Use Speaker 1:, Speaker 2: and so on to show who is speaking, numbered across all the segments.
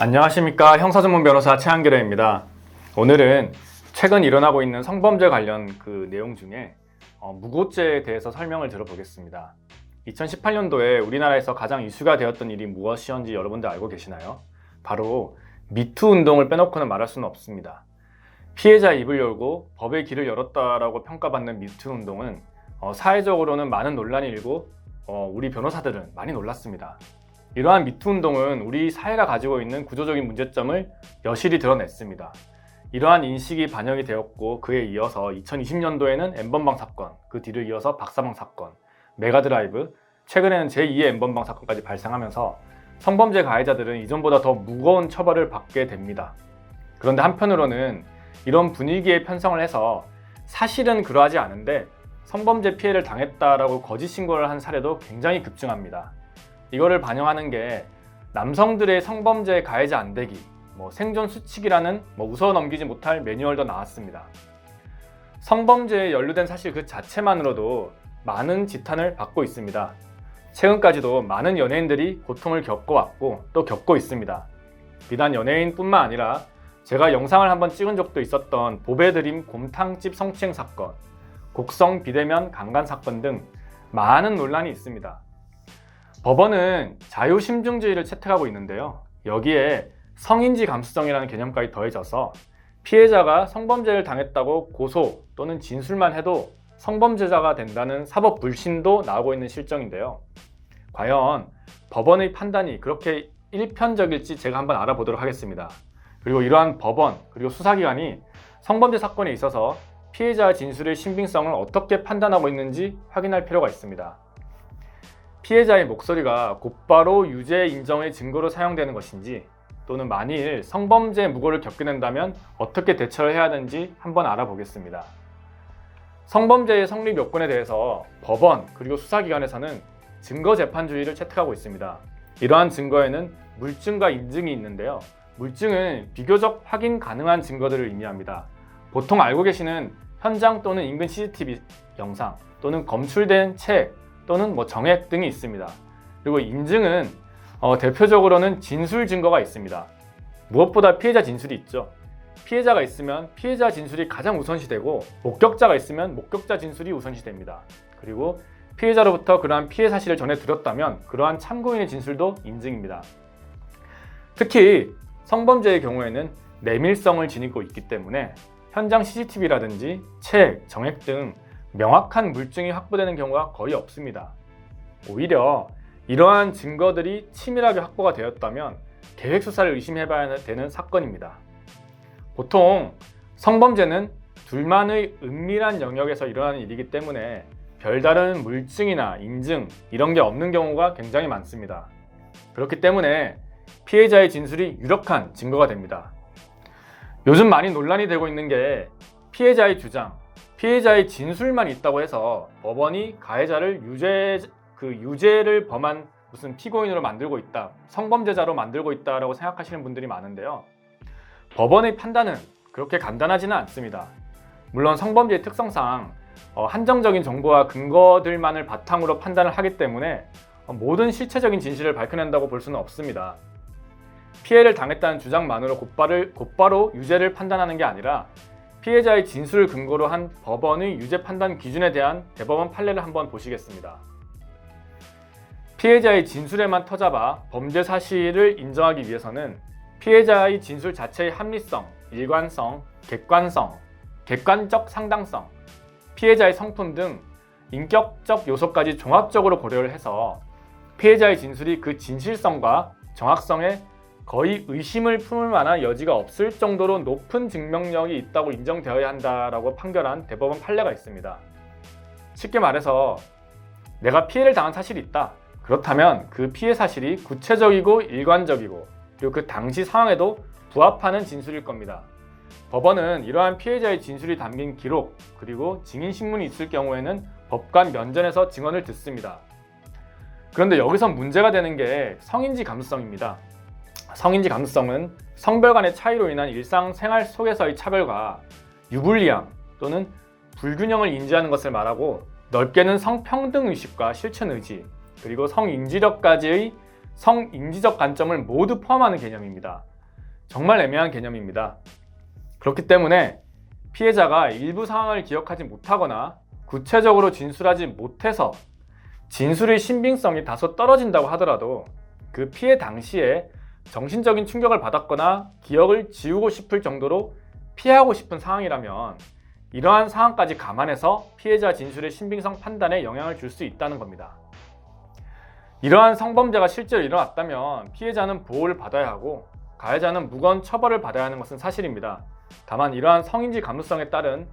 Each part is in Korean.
Speaker 1: 안녕하십니까 형사전문 변호사 최한결입니다. 오늘은 최근 일어나고 있는 성범죄 관련 그 내용 중에 어, 무고죄에 대해서 설명을 들어보겠습니다. 2018년도에 우리나라에서 가장 이슈가 되었던 일이 무엇이었는지 여러분들 알고 계시나요? 바로 미투 운동을 빼놓고는 말할 수는 없습니다. 피해자 입을 열고 법의 길을 열었다라고 평가받는 미투 운동은 어, 사회적으로는 많은 논란이 일고 어, 우리 변호사들은 많이 놀랐습니다. 이러한 미투 운동은 우리 사회가 가지고 있는 구조적인 문제점을 여실히 드러냈습니다. 이러한 인식이 반영이 되었고 그에 이어서 2020년도에는 엠번방 사건, 그 뒤를 이어서 박사방 사건, 메가드라이브, 최근에는 제2의 엠번방 사건까지 발생하면서 성범죄 가해자들은 이전보다 더 무거운 처벌을 받게 됩니다. 그런데 한편으로는 이런 분위기에 편성을 해서 사실은 그러하지 않은데 성범죄 피해를 당했다라고 거짓 신고를 한 사례도 굉장히 급증합니다. 이거를 반영하는 게 남성들의 성범죄 가해자 안 되기, 뭐 생존 수칙이라는 뭐 웃어 넘기지 못할 매뉴얼도 나왔습니다. 성범죄에 연루된 사실 그 자체만으로도 많은 지탄을 받고 있습니다. 최근까지도 많은 연예인들이 고통을 겪어왔고 또 겪고 있습니다. 비단 연예인뿐만 아니라 제가 영상을 한번 찍은 적도 있었던 보배드림 곰탕집 성추행 사건, 곡성 비대면 강간 사건 등 많은 논란이 있습니다. 법원은 자유심증주의를 채택하고 있는데요. 여기에 성인지 감수성이라는 개념까지 더해져서 피해자가 성범죄를 당했다고 고소 또는 진술만 해도 성범죄자가 된다는 사법 불신도 나오고 있는 실정인데요. 과연 법원의 판단이 그렇게 일편적일지 제가 한번 알아보도록 하겠습니다. 그리고 이러한 법원 그리고 수사기관이 성범죄 사건에 있어서 피해자 진술의 신빙성을 어떻게 판단하고 있는지 확인할 필요가 있습니다. 피해자의 목소리가 곧바로 유죄 인정의 증거로 사용되는 것인지 또는 만일 성범죄 무고를 겪게 된다면 어떻게 대처를 해야 하는지 한번 알아보겠습니다. 성범죄의 성립 요건에 대해서 법원 그리고 수사기관에서는 증거재판주의를 채택하고 있습니다. 이러한 증거에는 물증과 인증이 있는데요. 물증은 비교적 확인 가능한 증거들을 의미합니다. 보통 알고 계시는 현장 또는 인근 CCTV 영상 또는 검출된 책 또는 뭐 정액 등이 있습니다. 그리고 인증은 어, 대표적으로는 진술 증거가 있습니다. 무엇보다 피해자 진술이 있죠. 피해자가 있으면 피해자 진술이 가장 우선시되고 목격자가 있으면 목격자 진술이 우선시됩니다. 그리고 피해자로부터 그러한 피해 사실을 전해드렸다면 그러한 참고인의 진술도 인증입니다. 특히 성범죄의 경우에는 내밀성을 지니고 있기 때문에 현장 CCTV라든지 책, 정액 등 명확한 물증이 확보되는 경우가 거의 없습니다. 오히려 이러한 증거들이 치밀하게 확보가 되었다면 계획 수사를 의심해봐야 되는 사건입니다. 보통 성범죄는 둘만의 은밀한 영역에서 일어나는 일이기 때문에 별다른 물증이나 인증 이런 게 없는 경우가 굉장히 많습니다. 그렇기 때문에 피해자의 진술이 유력한 증거가 됩니다. 요즘 많이 논란이 되고 있는 게 피해자의 주장, 피해자의 진술만 있다고 해서 법원이 가해자를 유죄 그 유죄를 범한 무슨 피고인으로 만들고 있다, 성범죄자로 만들고 있다라고 생각하시는 분들이 많은데요. 법원의 판단은 그렇게 간단하지는 않습니다. 물론 성범죄의 특성상 어, 한정적인 정보와 근거들만을 바탕으로 판단을 하기 때문에 어, 모든 실체적인 진실을 밝혀낸다고 볼 수는 없습니다. 피해를 당했다는 주장만으로 곧바로, 곧바로 유죄를 판단하는 게 아니라 피해자의 진술을 근거로 한 법원의 유죄 판단 기준에 대한 대법원 판례를 한번 보시겠습니다. 피해자의 진술에만 터잡아 범죄 사실을 인정하기 위해서는 피해자의 진술 자체의 합리성, 일관성, 객관성, 객관적 상당성, 피해자의 성품 등 인격적 요소까지 종합적으로 고려를 해서 피해자의 진술이 그 진실성과 정확성에 거의 의심을 품을 만한 여지가 없을 정도로 높은 증명력이 있다고 인정되어야 한다라고 판결한 대법원 판례가 있습니다. 쉽게 말해서 내가 피해를 당한 사실이 있다. 그렇다면 그 피해 사실이 구체적이고 일관적이고 그리고 그 당시 상황에도 부합하는 진술일 겁니다. 법원은 이러한 피해자의 진술이 담긴 기록 그리고 증인 신문이 있을 경우에는 법관 면전에서 증언을 듣습니다. 그런데 여기서 문제가 되는 게 성인지 감수성입니다. 성인지 감수성은 성별 간의 차이로 인한 일상생활 속에서의 차별과 유불리함 또는 불균형을 인지하는 것을 말하고 넓게는 성평등 의식과 실천 의지, 그리고 성인지력까지의 성인지적 관점을 모두 포함하는 개념입니다. 정말 애매한 개념입니다. 그렇기 때문에 피해자가 일부 상황을 기억하지 못하거나 구체적으로 진술하지 못해서 진술의 신빙성이 다소 떨어진다고 하더라도 그 피해 당시에 정신적인 충격을 받았거나 기억을 지우고 싶을 정도로 피하고 싶은 상황이라면 이러한 상황까지 감안해서 피해자 진술의 신빙성 판단에 영향을 줄 수 있다는 겁니다. 이러한 성범죄가 실제로 일어났다면 피해자는 보호를 받아야 하고 가해자는 무거운 처벌을 받아야 하는 것은 사실입니다. 다만 이러한 성인지 감수성에 따른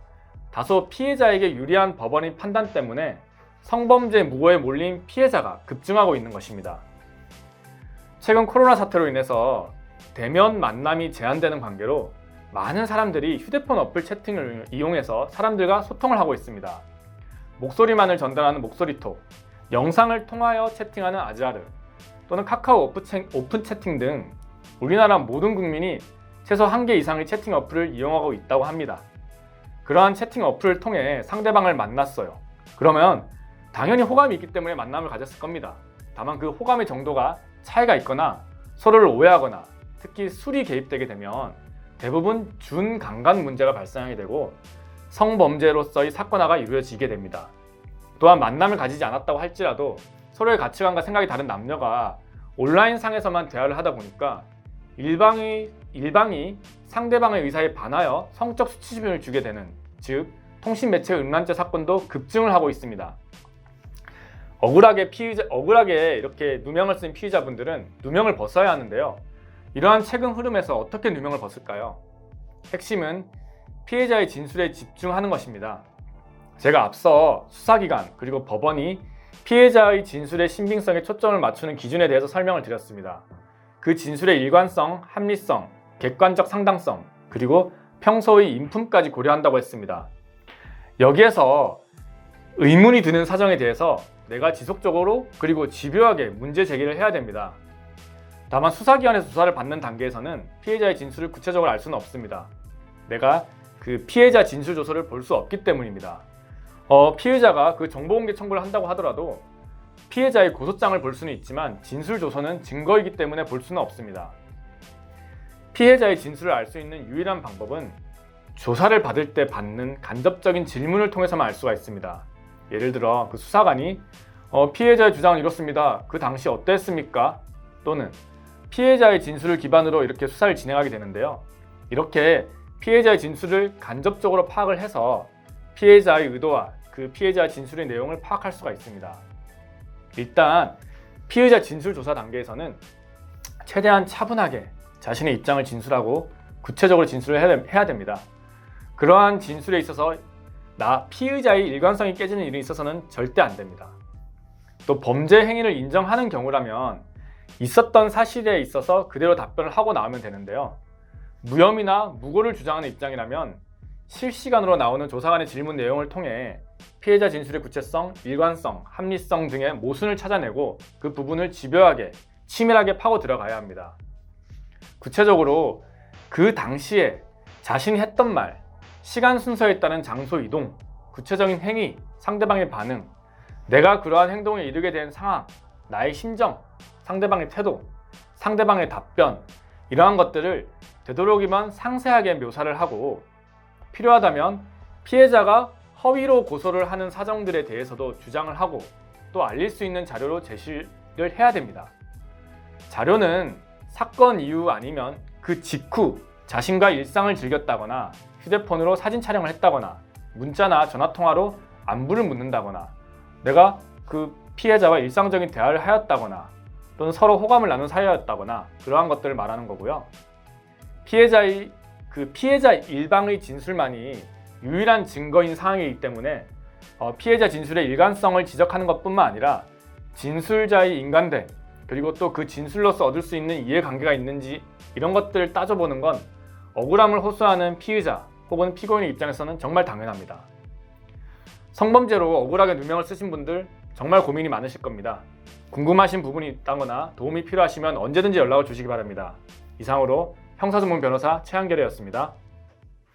Speaker 1: 다소 피해자에게 유리한 법원의 판단 때문에 성범죄 무고에 몰린 피해자가 급증하고 있는 것입니다. 최근 코로나 사태로 인해서 대면 만남이 제한되는 관계로 많은 사람들이 휴대폰 어플 채팅을 이용해서 사람들과 소통을 하고 있습니다. 목소리만을 전달하는 목소리톡, 영상을 통하여 채팅하는 아즈아르, 또는 카카오 오픈 채팅 등 우리나라 모든 국민이 최소 한 개 이상의 채팅 어플을 이용하고 있다고 합니다. 그러한 채팅 어플을 통해 상대방을 만났어요. 그러면 당연히 호감이 있기 때문에 만남을 가졌을 겁니다. 다만 그 호감의 정도가 차이가 있거나 서로를 오해하거나 특히 술이 개입되게 되면 대부분 준강간 문제가 발생하게 되고 성범죄로서의 사건화가 이루어지게 됩니다. 또한 만남을 가지지 않았다고 할지라도 서로의 가치관과 생각이 다른 남녀가 온라인 상에서만 대화를 하다 보니까 일방이, 일방이 상대방의 의사에 반하여 성적 수치심을 주게 되는 즉 통신 매체 음란죄 사건도 급증을 하고 있습니다. 억울하게 피의자, 억울하게 이렇게 누명을 쓴 피의자분들은 누명을 벗어야 하는데요. 이러한 최근 흐름에서 어떻게 누명을 벗을까요? 핵심은 피해자의 진술에 집중하는 것입니다. 제가 앞서 수사기관 그리고 법원이 피해자의 진술의 신빙성에 초점을 맞추는 기준에 대해서 설명을 드렸습니다. 그 진술의 일관성, 합리성, 객관적 상당성, 그리고 평소의 인품까지 고려한다고 했습니다. 여기에서 의문이 드는 사정에 대해서 내가 지속적으로 그리고 집요하게 문제 제기를 해야 됩니다. 다만 수사기관에서 조사를 받는 단계에서는 피해자의 진술을 구체적으로 알 수는 없습니다. 내가 그 피해자 진술 조서를 볼 수 없기 때문입니다. 어, 피해자가 그 정보공개 청구를 한다고 하더라도 피해자의 고소장을 볼 수는 있지만 진술 조서는 증거이기 때문에 볼 수는 없습니다. 피해자의 진술을 알 수 있는 유일한 방법은 조사를 받을 때 받는 간접적인 질문을 통해서만 알 수가 있습니다. 예를 들어 그 수사관이 어, 피해자의 주장은 이렇습니다. 그 당시 어땠습니까? 또는 피해자의 진술을 기반으로 이렇게 수사를 진행하게 되는데요. 이렇게 피해자의 진술을 간접적으로 파악을 해서 피해자의 의도와 그 피해자 진술의 내용을 파악할 수가 있습니다. 일단 피해자 진술 조사 단계에서는 최대한 차분하게 자신의 입장을 진술하고 구체적으로 진술을 해야 됩니다. 그러한 진술에 있어서 나 피의자의 일관성이 깨지는 일이 있어서는 절대 안 됩니다. 또 범죄 행위를 인정하는 경우라면 있었던 사실에 있어서 그대로 답변을 하고 나오면 되는데요. 무혐의나 무고를 주장하는 입장이라면 실시간으로 나오는 조사관의 질문 내용을 통해 피해자 진술의 구체성, 일관성, 합리성 등의 모순을 찾아내고 그 부분을 집요하게, 치밀하게 파고 들어가야 합니다. 구체적으로 그 당시에 자신이 했던 말, 시간 순서에 따른 장소 이동, 구체적인 행위, 상대방의 반응, 내가 그러한 행동에 이르게 된 상황, 나의 심정, 상대방의 태도, 상대방의 답변, 이러한 것들을 되도록이면 상세하게 묘사를 하고 필요하다면 피해자가 허위로 고소를 하는 사정들에 대해서도 주장을 하고 또 알릴 수 있는 자료로 제시를 해야 됩니다. 자료는 사건 이후 아니면 그 직후 자신과 일상을 즐겼다거나 휴대폰으로 사진 촬영을 했다거나 문자나 전화 통화로 안부를 묻는다거나 내가 그 피해자와 일상적인 대화를 하였다거나 또는 서로 호감을 나눈 사이였다거나 그러한 것들을 말하는 거고요. 피해자의 그 피해자 일방의 진술만이 유일한 증거인 상황이기 때문에 어, 피해자 진술의 일관성을 지적하는 것뿐만 아니라 진술자의 인간됨 그리고 또 그 진술로서 얻을 수 있는 이해관계가 있는지 이런 것들을 따져보는 건 억울함을 호소하는 피의자 혹은 피고인의 입장에서는 정말 당연합니다. 성범죄로 억울하게 누명을 쓰신 분들 정말 고민이 많으실 겁니다. 궁금하신 부분이 있다거나 도움이 필요하시면 언제든지 연락을 주시기 바랍니다. 이상으로 형사전문 변호사 최한결이었습니다.